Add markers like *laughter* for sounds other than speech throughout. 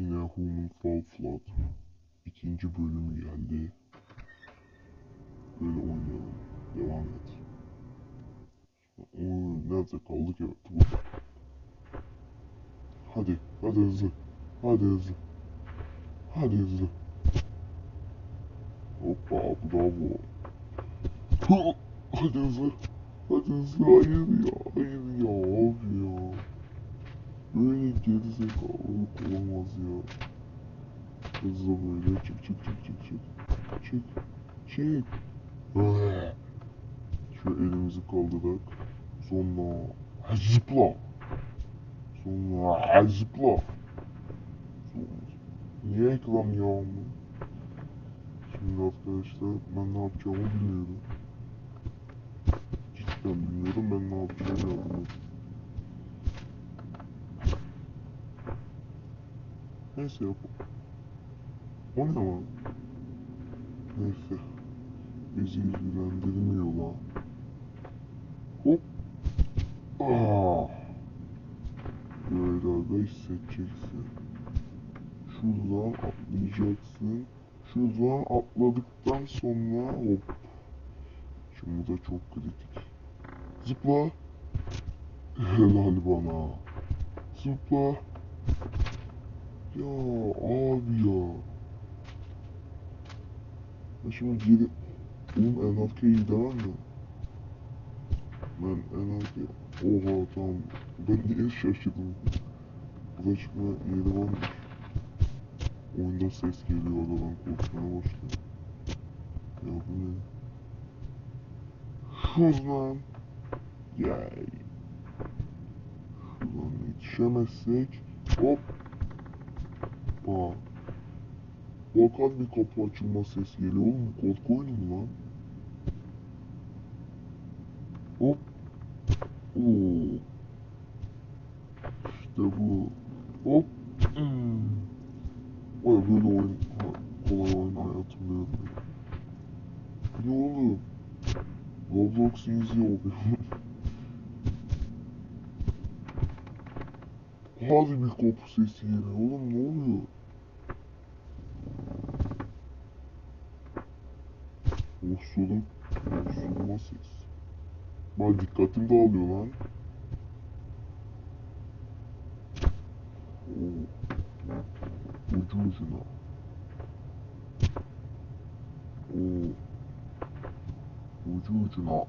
Yine Human Fall Flat. İkinci bölümü geldi. Böyle oynayalım. Devam et. Oo, nerede kaldık evet bu. Hadi, hadi hızlı. Hadi hızlı. Hadi hızlı. Hoppa bravo. Hadi hızlı. Hadi hızlı. Hayır ya. Hayır ya. Abi ya. Böyle gerizekalılık olamaz ya. Hızlı böyle çık çık çık çık çık. Çık. Çık. Böyle. Şu elimizi kaldırarak. Sonra zıpla. Sonra zıpla. Sonra... Niye ekran yağmur? Şimdi arkadaşlar ben ne yapacağımı bilmiyorum. Cidden bilmiyorum ben ne yapacağımı yapmadım. Neyse yapalım. O ne lan? Neyse. Bizi ilgilendirmiyor lan. Hop. Aa. Böyle de hissedeceksin. Şuradan atlayacaksın. Şuradan atladıktan sonra hop. Şimdi bu da çok kritik. Zıpla. Helal bana. Zıpla. Ya abi ya. Şimdi geri... Oğlum en arkaya gidemem mi? Ben en arkaya... Oha tamam. Ben niye şaşırdım? Burada çıkma yeri varmış. Oyunda ses geliyor aradan korkmaya başladım. Ya bu ne? Şuradan. Yay. Şuradan yetişemezsek. Hop. Bak. Bakar bir kapı açılma sesi geliyor. Oğlum korku oyunu mu lan? Hop. Oo. İşte bu. Hop. Hmm. Vay böyle oyun. Ha, kolay oyun hayatımda yapıyorum. Ne oğlum? Roblox izliyor *laughs* Hadi bir kapı sesi geliyor. Oğlum ne oluyor? Osuruk. Osurma ses. Bak dikkatim dağılıyor lan. Oo. Ucu ucuna. Oo. Ucu ucuna.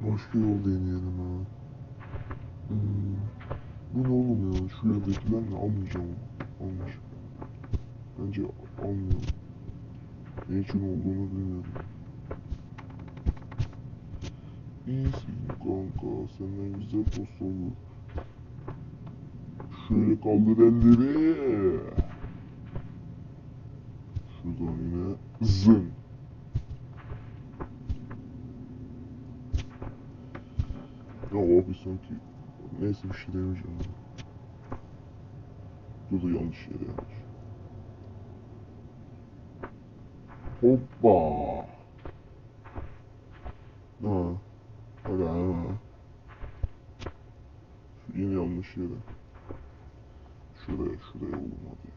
Başka yol deneyelim ha. Hmm. Bu ne oğlum ya? Şu yerdekiler ne? Almayacağım. Almayacağım. Bence almıyorum. Ne için olduğunu bilmiyorum. İyisin kanka. Senden güzel post olur. Şöyle kaldır elleri. Şuradan yine zın. Ya abi sanki neyse bir şey demeyeceğim. Bu da yanlış yere yanlış. Hoppa. Ha. Hadi ha. Yere. Şuraya şuraya oğlum hadi.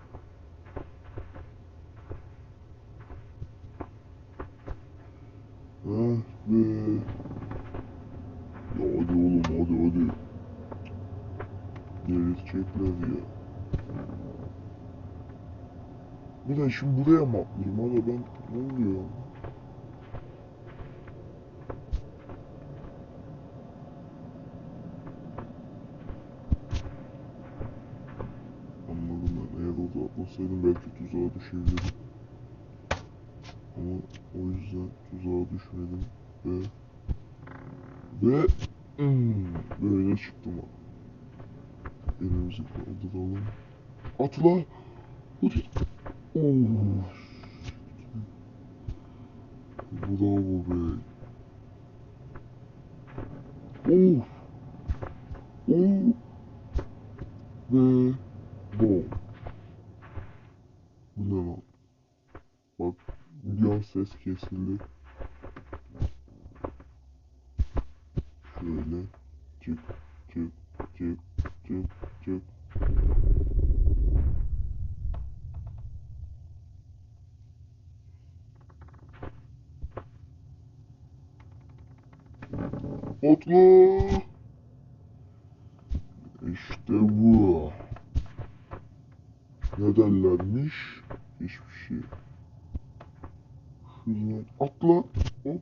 Ah be. Ya hadi oğlum hadi hadi. Delirtecekler ya. Bir de şimdi buraya mı atlayayım? Hadi ben ne oluyor? Anladım ben. Eğer orada atlasaydım belki tuzağa düşebilirdim. Ama o yüzden tuzağa düşmedim ve ve hmm, böyle çıktım. Kaldıralım. Atla! Oh. Bravo be. Of. Oh. Ve bom. Bu ne lan? Bak bir an ses kesildi. Şöyle çık çık çık çık Atla. İşte bu. Ne derlermiş? Hiçbir şey. Şuradan atla. Hop.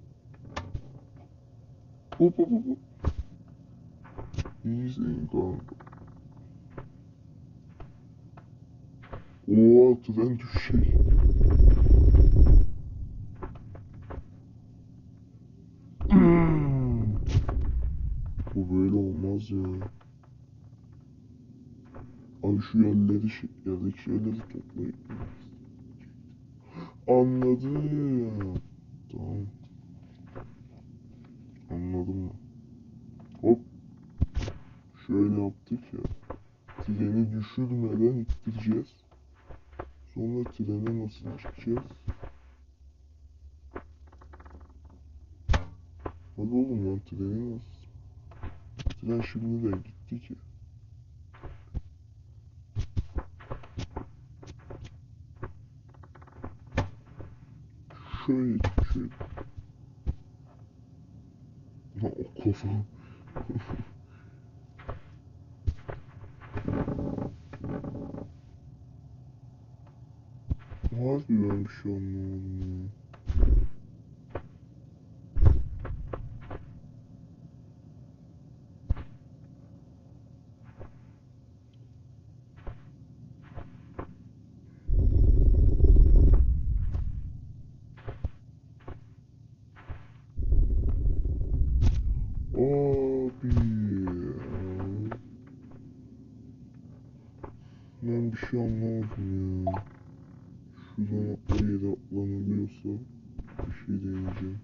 Hop hop hop. İyisin kanka. O altıdan düşecek. Olmaz ya. Abi şu yerleri, şey- yerdeki yerleri toplayıp. Anladım. Tamam. Anladım mı? Hop. Şöyle yaptık ya. Treni düşürmeden ittireceğiz. Sonra trene nasıl çıkacağız? Hadi oğlum lan treni nasıl? Tren şimdiden gitti ki. Şöyle şöyle. Ha o kafa. Harbiden bir şey anlamadım ya. Abi ya. Ben bir şey anlamadım ya. Şuradan atlayı da atlanılıyorsa bir şey deneyeceğim.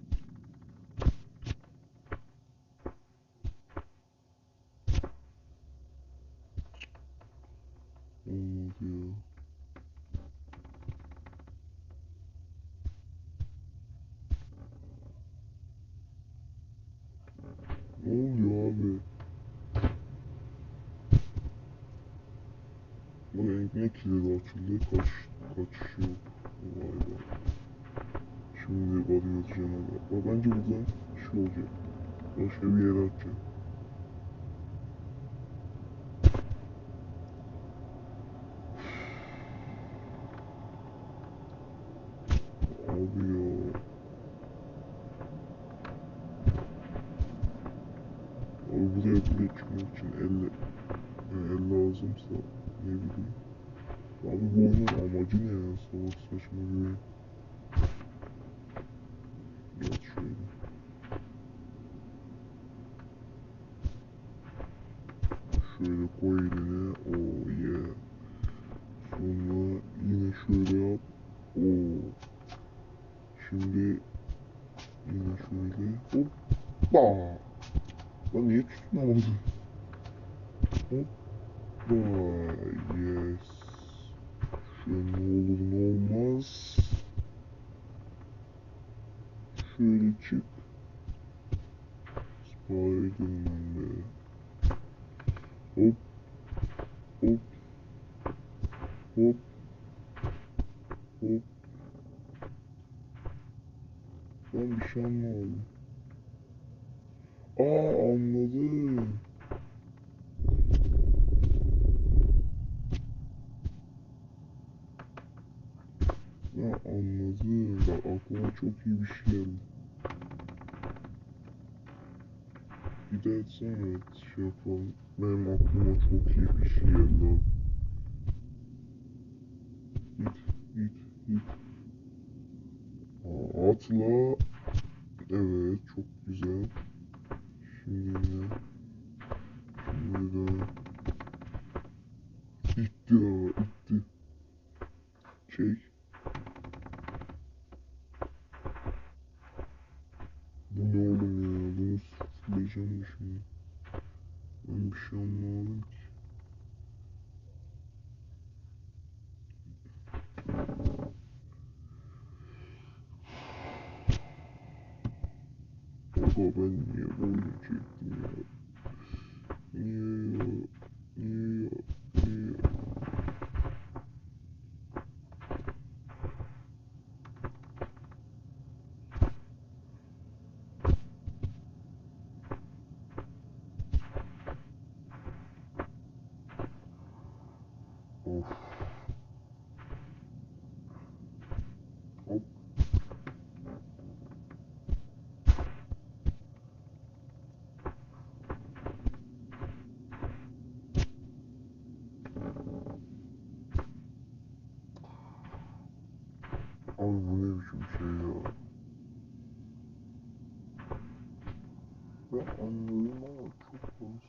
Olmadı ya. Ne oluyor abi? Bu ekmek açıldı. Kaç, kaçış yok. Vay be. Şimdi varıyoruz canavar. Ama bence buradan şey olacak. Başka bir yere atacak. Şöyle koy eline. Oh yeah. Sonra yine şöyle yap. Oo. Şimdi yine şöyle. Hoppa. Lan niye tutunamadı? Hoppa. Ya anladım. Aklıma çok iyi bir şey geldi. Etsene evet şey yapalım. Benim aklıma çok iyi bir şey geldi. Git git git. Aa, atla. Evet çok güzel. Şimdi de. Şimdi de. İtti ya itti. Çek. Bu ne oğlum ya? Bunu sıfırlayacağım mı şimdi? Ben bir şey anlamadım ki. Baba ben niye bu oyunu çektim ya? Niye ya? Niye ya? Niye ya? Abi bu ne biçim şey ya? Ben anladım ama çok az.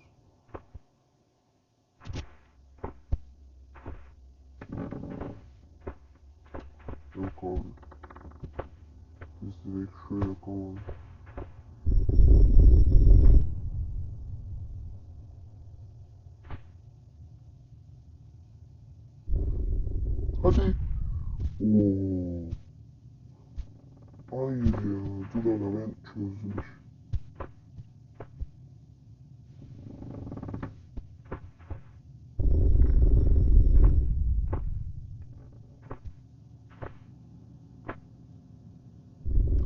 Yok abi. Biz direkt şöyle yapalım. Hadi. Oo. Hayır ya. Dur ana ben çözdüm. işi.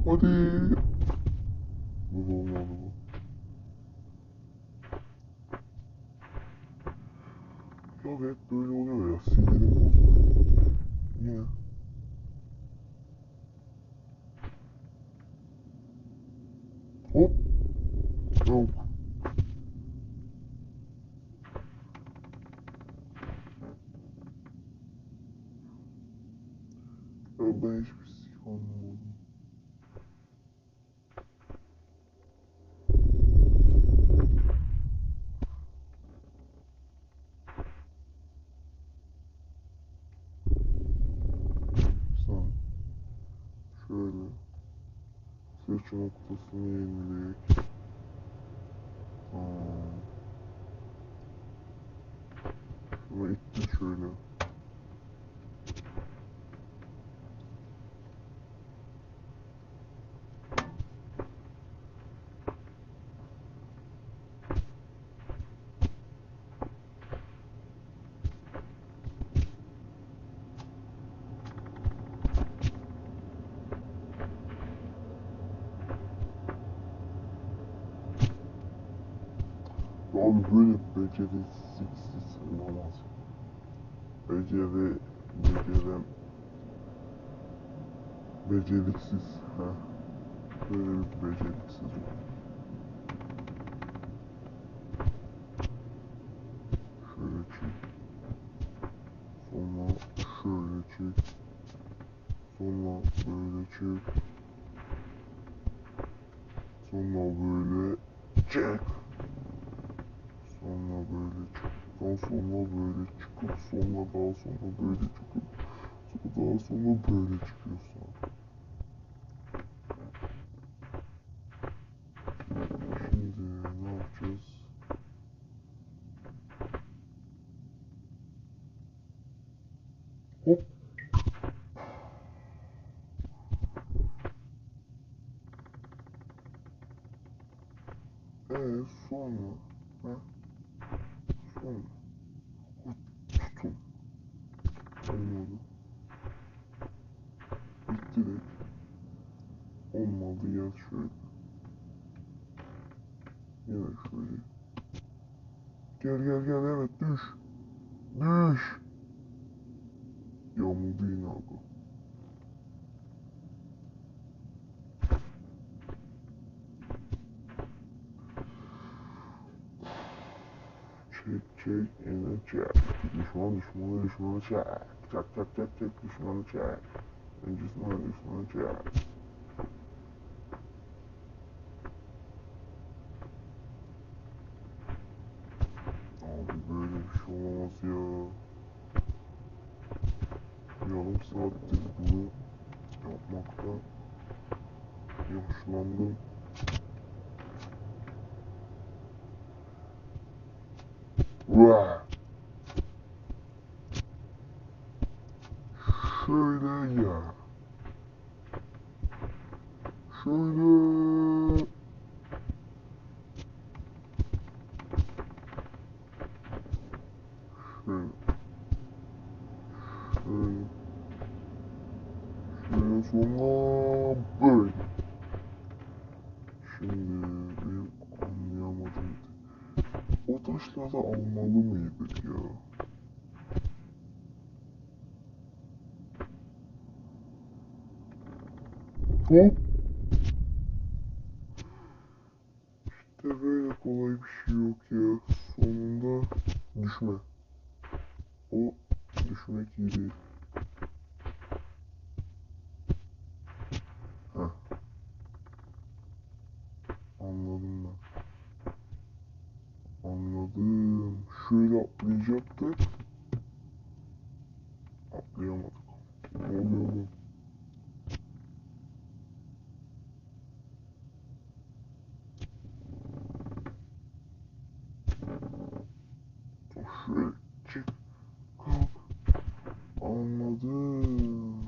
Hadi. Bu olmadı bu. Ya hep böyle oluyor ya. Sinirim bozuldu. Niye? Hop. Yok. Ya ben hiçbir şey anlamadım. Sen şöyle seç noktasını yenileyek. Tamam. Şunu ittir şöyle. Ya Abi böyle beceriksiz olamaz. Beceri, becerem, beceriksiz. Ha. Böyle bir beceriksiz olur. Şöyle çek. Sonra şöyle çek. Sonra böyle çek. Sonra böyle çek. Sonra böyle çıktıktan sonra böyle çıkıp sonra daha sonra böyle çıkıp sonra daha sonra böyle çıkıyorsun. Şimdi ne yapacağız? Hop. Ee sonra ha? Sonra Şöyle. Yine şöyle. Gel gel gel evet düş. Düş. Yağmurdu yine abi. Çek çek yine çek. Düşman düşmanı düşmanı çek. Çek çek çek çek düşmanı çek. Düşmanı düşmanı çek. Yarım saattir bunu yapmakta yaşlandım. Vaa! Şöyle ya. Şöyle. Şöyle. Şöyle. Şöyle sonra böyle. Şimdi benim anlayamadım. O taşları almalı mıydık ya? Hop. İşte böyle kolay bir şey yok ya. Sonunda düşme. O düşmek iyi değil. Anladım. Şöyle atlayacaktık. Atlayamadık. Ne oluyor oğlum? Şöyle çık. Kalk. Anladım.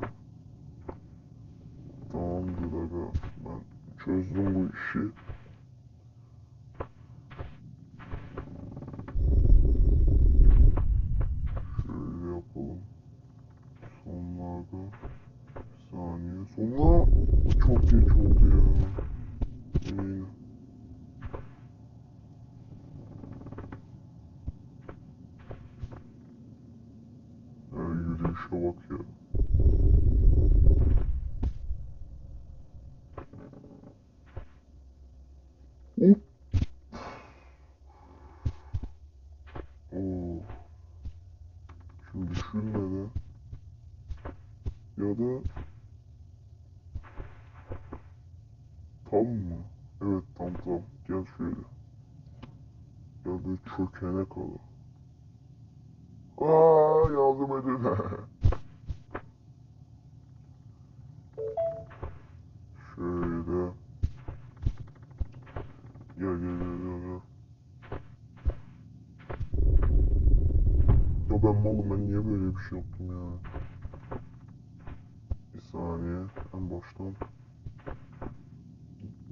Tamamdır aga. Ben çözdüm bu işi. Şöyle yapalım. Sonlarda bir saniye. Sonra çok geç oldu ya. Yine. Ya yürüyüşe bak ya. Hop. Oo. Şimdi şunları ya da tam mı? Evet tam tam. Gel şöyle. Ya da çökene kadar. Aa yardım edin. şöyle. Gel gel gel gel. gel. Ben malım ben niye böyle bir şey yaptım ya? Bir saniye en baştan.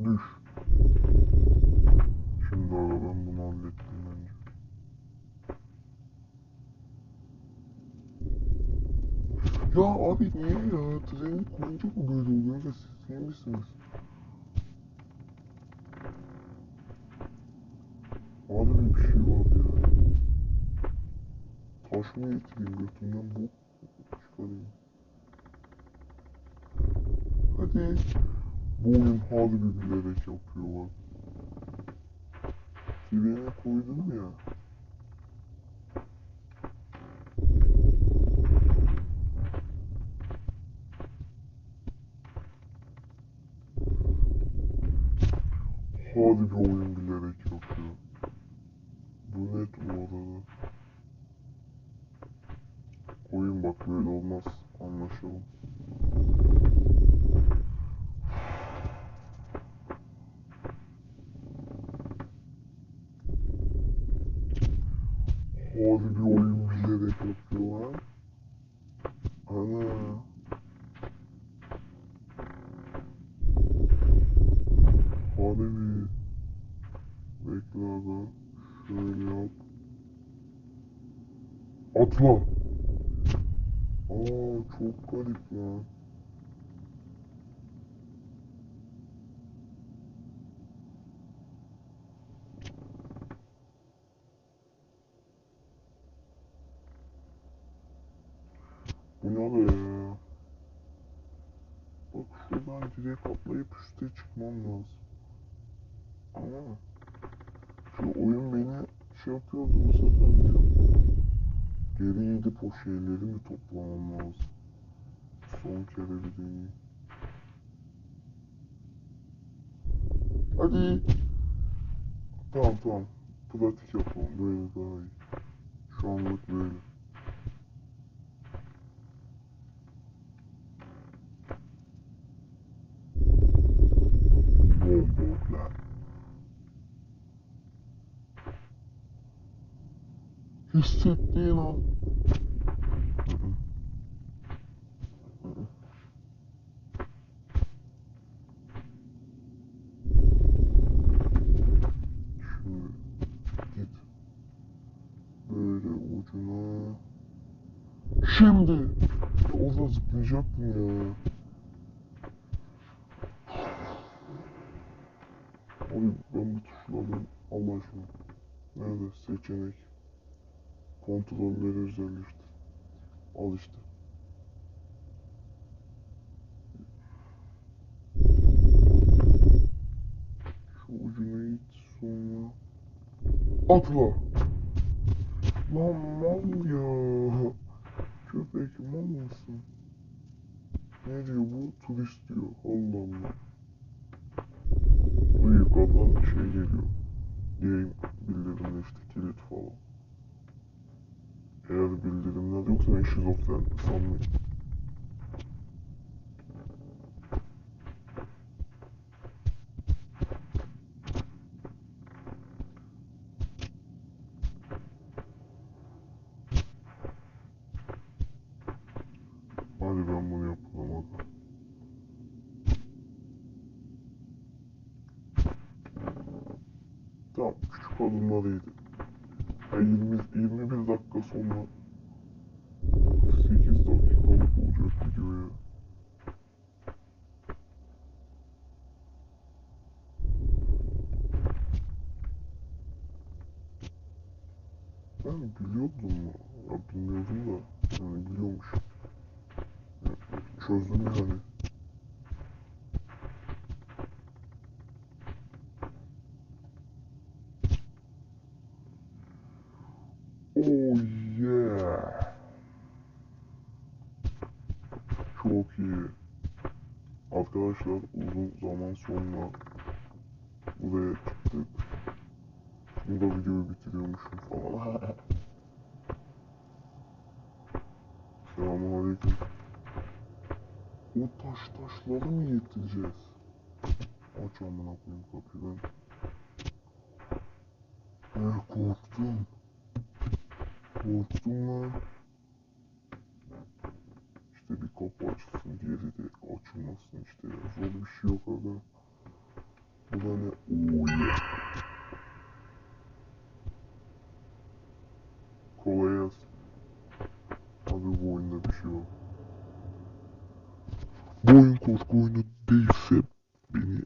Düş. Şimdi abi ben bunu hallettim bence. Ya abi niye ya? Treni koyunca mı böyle oluyor? Ya siz iyi misiniz? Abi bir şey var ya. Taş mı getireyim götümden bu çıkarayım. Hadi. Bu oyun harbi bilerek yapıyorlar. Trene koydum ya. Harbi oyun bilerek yapıyor. Bu net bu arada. Oyun bak böyle olmaz. Anlaşalım. Harbi oyun bilerek yapıyorlar. Ana. Harbi. Bekle aga. Şöyle yap. Atla. Garip lan. Bu ne be ya? Bak şuradan direkt atlayıp üste çıkmam lazım. Ama şu oyun beni şey yapıyordu bu sefer ya. Geri gidip o şeyleri mi toplamam lazım? Son kere bir deneyeyim. Hadi. Tamam tamam. Pratik yapalım. Böyle daha iyi. Şu anlık böyle. Bomboklar. Hissettiğin an. Şimdi git. Böyle ucuna. Şimdi. Orada zıplayacaktım ya. Abi ben bu tuşları Allah aşkına. Nerede seçenek? Kontrolleri özelleştir. Al işte. Şu ucuna git sonra. Atla. Lan mal ya. Köpek mal mısın? Ne diyor bu? Turist diyor. Allah Allah. Bu yukarıdan şey geliyor. game bildirimleri işte kilit falan. Eğer bildirimler yoksa ben şizofren sanmıyorum. Hadi ben bunu yapalım Tamam küçük adımlar iyiydi. Ya 20, 21 dakika sonra 8 dakikalık olacak video ya. Ben biliyordum mu? Ya bilmiyordum da yani biliyormuş. Ya, çözdüm yani. Oh yeah. Çok iyi. Arkadaşlar uzun zaman sonra buraya çıktık. Şimdi da videoyu bitiriyormuşum falan. *laughs* Selamun aleyküm. O taş taşları mı getireceğiz? Aç amına koyayım kapıyı ben. Ben korktum. Korktum lan. İşte bir kapı açılsın, diğeri de açılmasın işte. ya. Zor bir şey yok aga. Bu da ne? Oo yeah. Kolay gelsin. Abi bu oyunda bir şey var. Bu oyun korku oyunu değilse beni...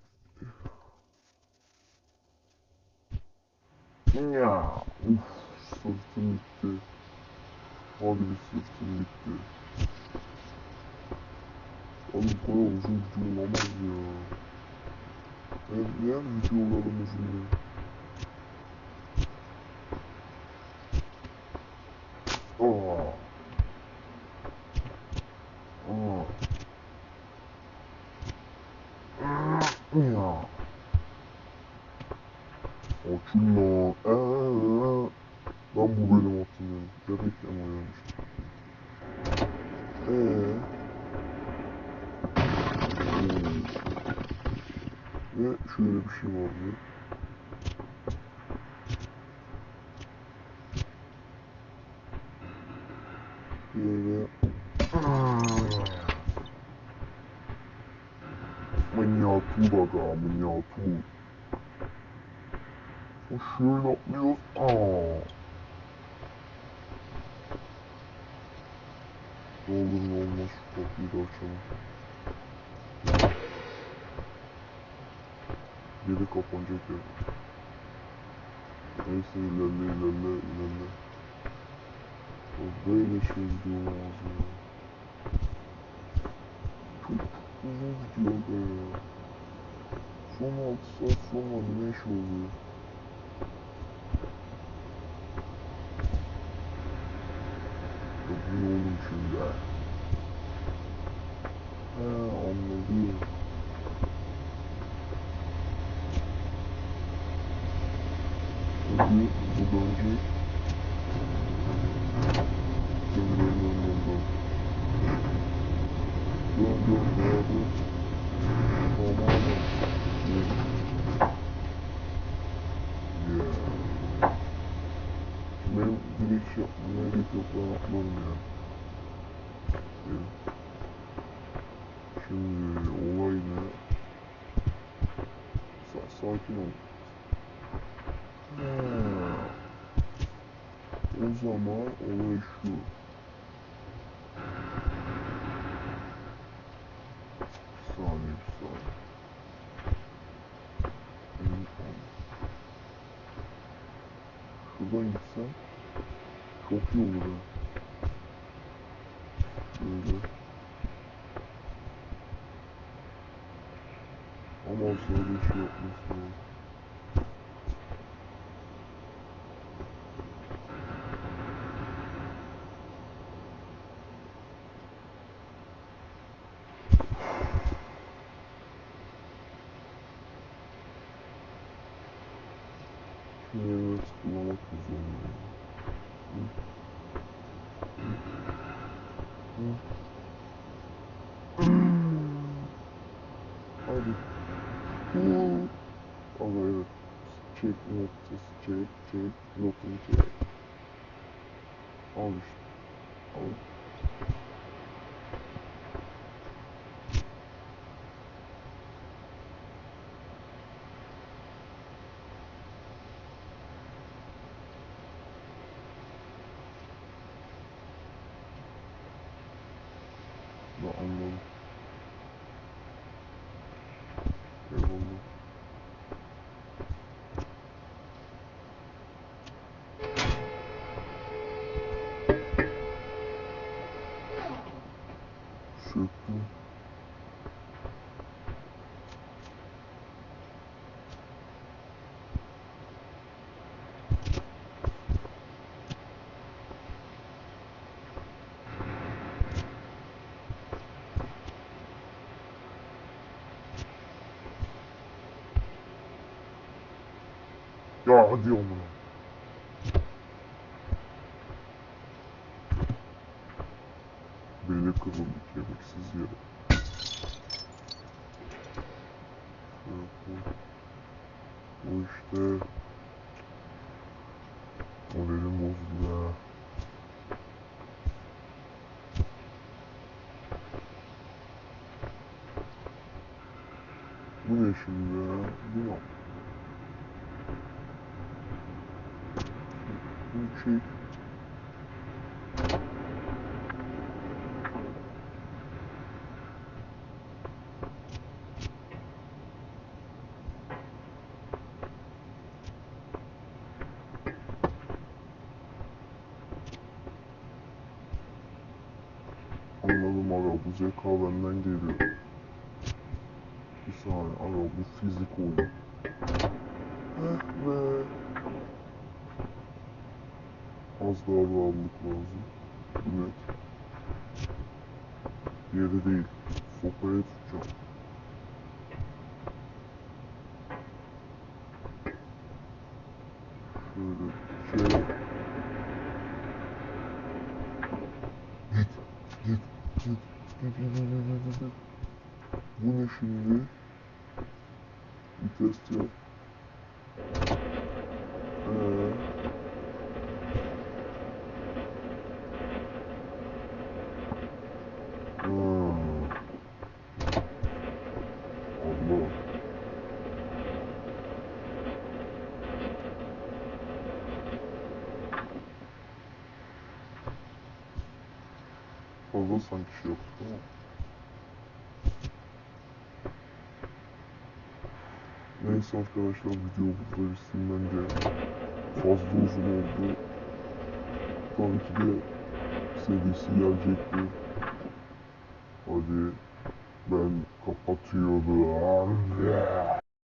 Ya, uf, sırtım bitti. Abi bir sırtım bitti. Alıp bana uzun tuğlamaz ya. Ben niye bir tuğlamamız bile? O şöyle atlıyoruz. Aa. Ne olur ne olmaz şu kapıyı da açalım. Geri kapanacak ya. Neyse ilerle ilerle ilerle. Ya Böyle şey olmaz ya. Çok uzun video be. Son 6 saat sonra ne oluyor? Ya bu ne oğlum şimdi? He anladım. Hadi bu bence Döndürün döndürün Dön dön dön dön Tamam Yeah Benim direkt şey yapmam gerek yok ben atlarım ya Yeah. Şimdi olay ne? Sa sakin ol. Ha. O zaman olay şu. Bir Yine tutmamak güzel. Hadi. Ama evet. Çek noktası, çek, çek, noktası, çek. Al işte. Ya hadi amına. Beni kırıldı kemiksiz yere. Bu işte. Moralim bozuldu ya. Bu ne şimdi ya? Bu ne? Şey. Anladım aga bu zeka benden geliyor. Bir saniye aga bu fizik oyunu. Bunun şimdi vites yok. Bitsin bence. Fazla uzun oldu. Tabii ki de serisi gelecekti. Hadi ben kapatıyorum.